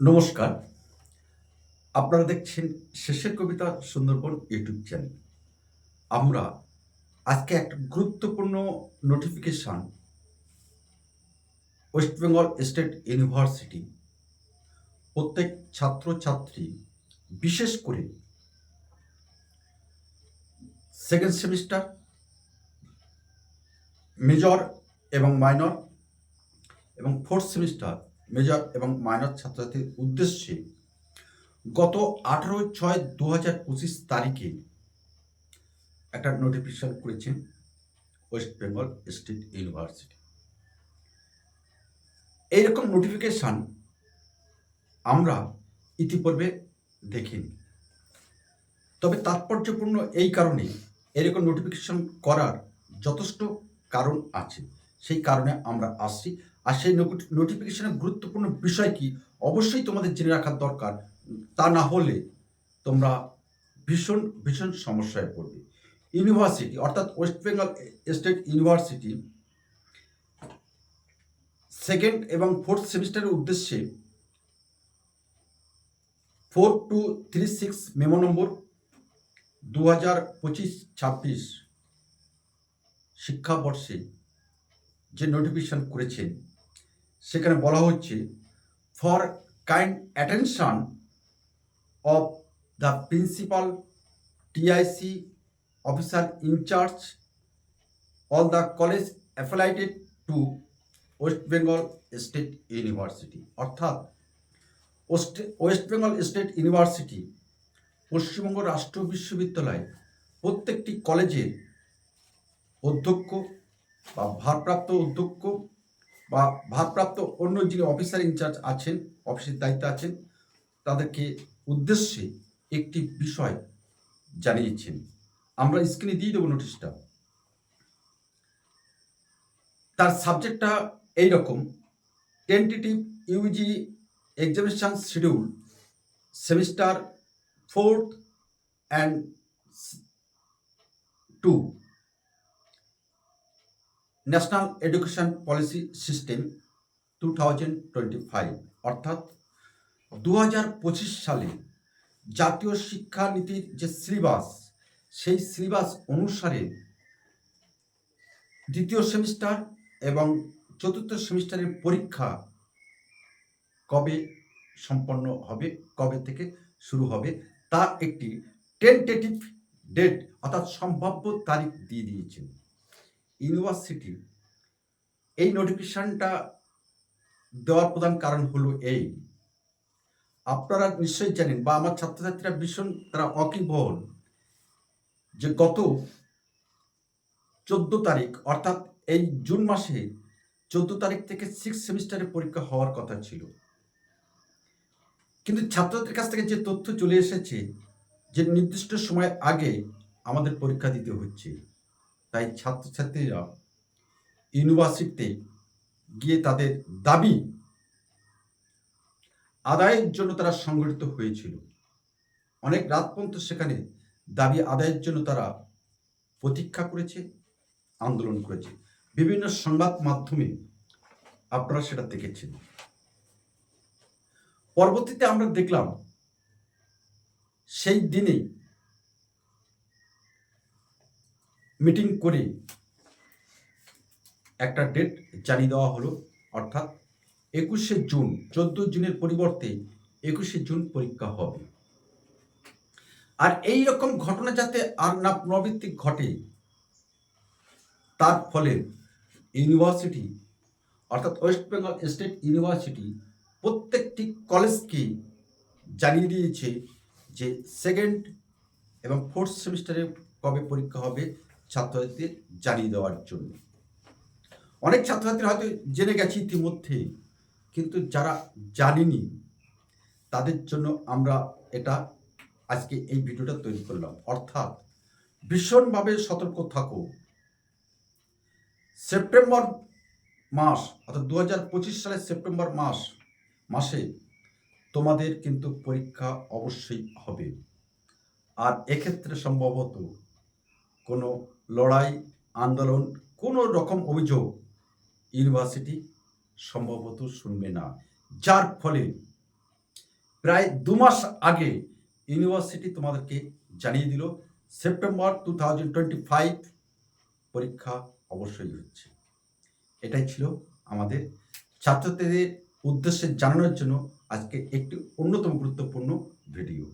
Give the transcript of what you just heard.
নমস্কার। আপনারা দেখছেন শেষের কবিতা সুন্দরবন ইউটিউব চ্যানেল। আমরা আজকে একটা গুরুত্বপূর্ণ notification West Bengal state university প্রত্যেক ছাত্রছাত্রী বিশেষ করে সেকেন্ড সেমিস্টার মেজর এবং মাইনর এবং ফোর্থ সেমিস্টার মেজর এবং মাইনর ছাত্রছাত্রীর উদ্দেশ্যে গত আঠেরো ছয় দু হাজার পঁচিশ তারিখে একটা নোটিফিকেশন করেছেন ওয়েস্ট বেঙ্গল স্টেট ইউনিভার্সিটি এইরকম নোটিফিকেশান আমরা ইতিপূর্বে দেখিনি। তবে তাৎপর্যপূর্ণ এই কারণে এরকম নোটিফিকেশন করার যথেষ্ট কারণ আছে। সেই কারণে আমরা আসছি। আর সেই নোটিফিকেশনের গুরুত্বপূর্ণ বিষয় কি? অবশ্যই তোমাদের জেনে রাখার দরকার। তা না হলে তোমরা ভীষণ ভীষণ সমস্যায় পড়বে। ইউনিভার্সিটি অর্থাৎ West Bengal state university second এবং ফোর্থ সেমিস্টারের উদ্দেশ্যে four two three six memo number দু হাজার পঁচিশ ছাব্বিশ শিক্ষাবর্ষে যে নোটিফিকেশন করেছেন সেখানে বলা হচ্ছে for kind attention of the principal TIC officer in charge all the college affiliated to West Bengal state university অর্থাৎ West Bengal state university Paschimbanga রাষ্ট্র বিশ্ববিদ্যালয় প্রত্যেকটি কলেজের অধ্যক্ষ বা ভারপ্রাপ্ত অধ্যক্ষ বা ভারপ্রাপ্ত অন্য যিনি অফিসার ইনচার্জ আছেন অফিসের দায়িত্বে আছেন, তাদেরকে উদ্দেশ্যে একটি বিষয় জানিয়েছেন। আমরা স্ক্রিনে দিয়ে দেবো নোটিশটা তার সাবজেক্টটা এইরকম। Tentative UG examination schedule semester fourth and two national education policy system two thousand twenty five, অর্থাৎ দু হাজার পঁচিশ সালে জাতীয় শিক্ষানীতির যে সিলেবাস, সেই সিলেবাস অনুসারে দ্বিতীয় সেমিস্টার এবং চতুর্থ সেমিস্টারের পরীক্ষা কবে সম্পন্ন হবে, কবে থেকে শুরু হবে তা একটি টেন্টেটিভ ডেট অর্থাৎ সম্ভাব্য তারিখ দিয়ে দিয়েছেন। ইউনিভার্সিটি, এই নোটিফিকেশানটা দেওয়ার প্রধান কারণ হলো এই। আপনারা নিশ্চয়ই জানেন বা আমার ছাত্রছাত্রীরা ভীষণ তারা অকিবহল যে গত চোদ্দ তারিখ, অর্থাৎ এই জুন মাসে চোদ্দ তারিখ থেকে সিক্স সেমিস্টারের পরীক্ষা হওয়ার কথা ছিল। কিন্তু ছাত্রদের কাছ থেকে যে তথ্য চলে এসেছে, যে নির্দিষ্ট সময় আগে আমাদের পরীক্ষা দিতে হচ্ছে। তাই ছাত্রছাত্রীরা ইউনিভার্সিটিতে গিয়ে তাদের দাবি আদায়ের জন্য তারা সংগঠিত হয়েছিল। অনেক রাত পর্যন্ত সেখানে দাবি আদায়ের জন্য তারা প্রতীক্ষা করেছে, আন্দোলন করেছে। বিভিন্ন সংবাদ মাধ্যমে আপনারা সেটা দেখেছেন। পরবর্তীতে আমরা দেখলাম, সেই দিনেই মিটিং করে একটা ডেট জানিয়ে দেওয়া হলো। অর্থাৎ একুশে জুন, চোদ্দ জুনের পরিবর্তে একুশে জুন পরীক্ষা হবে। আর এই রকম ঘটনা যাতে আর না পুনরাবৃত্তি ঘটে, তার ফলে ইউনিভার্সিটি, অর্থাৎ ওয়েস্ট বেঙ্গল স্টেট ইউনিভার্সিটি প্রত্যেকটি কলেজকে জানিয়ে দিয়েছে যে সেকেন্ড এবং ফোর্থ সেমিস্টারে কবে পরীক্ষা হবে ছাত্রছাত্রীদের জানিয়ে দেওয়ার জন্য। অনেক ছাত্রছাত্রী হয়তো জেনে গেছে ইতিমধ্যে, কিন্তু যারা জানিনি, তাদের জন্য আমরা এটা আজকে এই ভিডিওটা তৈরি করলাম। অর্থাৎ ভীষণভাবে সতর্ক থাকো। সেপ্টেম্বর মাস, অর্থাৎ দু হাজার পঁচিশ সালের সেপ্টেম্বর মাস, মাসে তোমাদের কিন্তু পরীক্ষা অবশ্যই হবে। আর এক্ষেত্রে সম্ভবত কোনো লড়াই, আন্দোলন, কোনো রকম অভিযোগ ইউনিভার্সিটি সম্ভবত শুনবে না। যার ফলে প্রায় দু মাস আগে ইউনিভার্সিটি তোমাদেরকে জানিয়ে দিল, September two thousand twenty five পরীক্ষা অবশ্যই হচ্ছে। এটাই ছিল আমাদের ছাত্রছাত্রীদের উদ্দেশ্যে জানানোর জন্য আজকে একটি অন্যতম গুরুত্বপূর্ণ ভিডিও।